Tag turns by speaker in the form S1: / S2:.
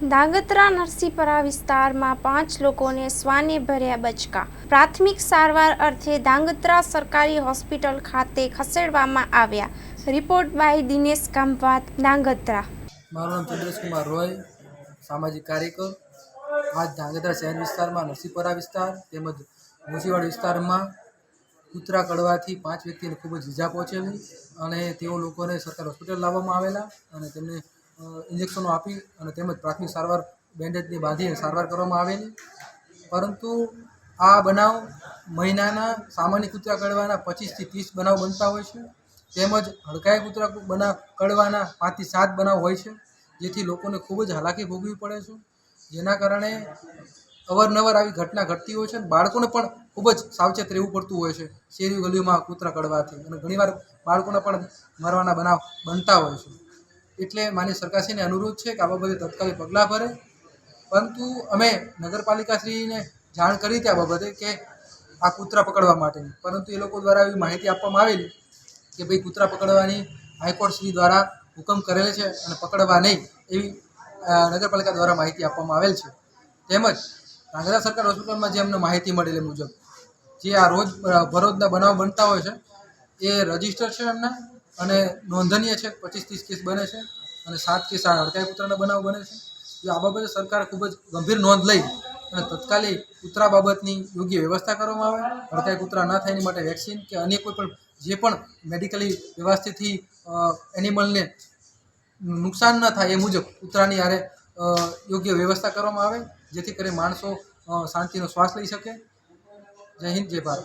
S1: ધાંગધ્રા નરસીપરા વિસ્તારમાં પાંચ લોકોને શ્વાને ભર્યા બચકા. પ્રાથમિક સારવાર અર્થે ધાંગધ્રા સરકારી હોસ્પિટલ ખાતે ખસેડવામાં આવ્યા. રિપોર્ટ બાય દિનેશ કામવાત ધાંગધ્રા
S2: મારું નામ ચંદ્રેશ રોય, સામાજિક કાર્યકર. આજ ધાંગધ્રા શહેર વિસ્તારમાં નરસિંહપરા વિસ્તાર તેમજ મુસીવાડ વિસ્તારમાં કૂતરા કડવાથી પાંચ વ્યક્તિને ખૂબ જ ઈજા પહોંચેલી અને તેઓ લોકોને સરકાર હોસ્પિટલ લાવવામાં આવેલા અને તેમને ઇન્જેક્શનો આપી અને તેમજ પ્રાથમિક સારવાર બેન્ડેજની બાંધીને સારવાર કરવામાં આવેલી. પરંતુ આ બનાવ મહિનાના સામાન્ય કૂતરા કડવાના પચીસથી ત્રીસ બનાવ બનતા હોય છે. તેમજ હડકાયા કૂતરા બનાવ કડવાના પાંચથી સાત બનાવ હોય છે, જેથી લોકોને ખૂબ જ હાલાકી ભોગવવી પડે છે. જેના કારણે અવારનવાર આવી ઘટના ઘટતી હોય છે અને બાળકોને પણ ખૂબ જ સાવચેત રહેવું પડતું હોય છે શેરી ગલીઓમાં કૂતરા કડવાથી. અને ઘણીવાર બાળકોને પણ મરવાના બનાવ બનતા હોય છે. એટલે માન્ય સરકારશ્રીને અનુરોધ છે કે આ બાબતે તત્કાલિક પગલાં ભરે. પરંતુ અમે નગરપાલિકાશ્રીને જાણ કરી હતી આ બાબતે કે આ કૂતરા પકડવા માટેની. પરંતુ એ લોકો દ્વારા એવી માહિતી આપવામાં આવેલી કે ભાઈ કૂતરા પકડવાની હાઈકોર્ટ શ્રી દ્વારા હુકમ કરેલ છે અને પકડવા નહીં એવી નગરપાલિકા દ્વારા માહિતી આપવામાં આવેલ છે. તેમજ ધાંગધ્રા સરકાર હોસ્પિટલમાં જે અમને માહિતી મળેલી મુજબ, જે આ રોજ ભરોજના બનાવ બનતા હોય છે, એ રજિસ્ટર છે એમના. અને નોંધનીય છે પચીસ ત્રીસ કેસ બને છે અને સાત કેસ આ હડકાઈ કૂતરાના બનાવ બને છે. જો આ બાબતે સરકાર ખૂબ જ ગંભીર નોંધ લઈ અને તત્કાલિક કૂતરા બાબતની યોગ્ય વ્યવસ્થા કરવામાં આવે, હડકાઈ કૂતરા ના થાય એની માટે વેક્સિન કે અન્ય કોઈ પણ જે પણ મેડિકલી વ્યવસ્થિતથી એનિમલને નુકસાન ન થાય એ મુજબ કૂતરાની હારે યોગ્ય વ્યવસ્થા કરવામાં આવે, જેથી કરી માણસો શાંતિનો શ્વાસ લઈ શકે. જય હિન્દ, જય ભારત.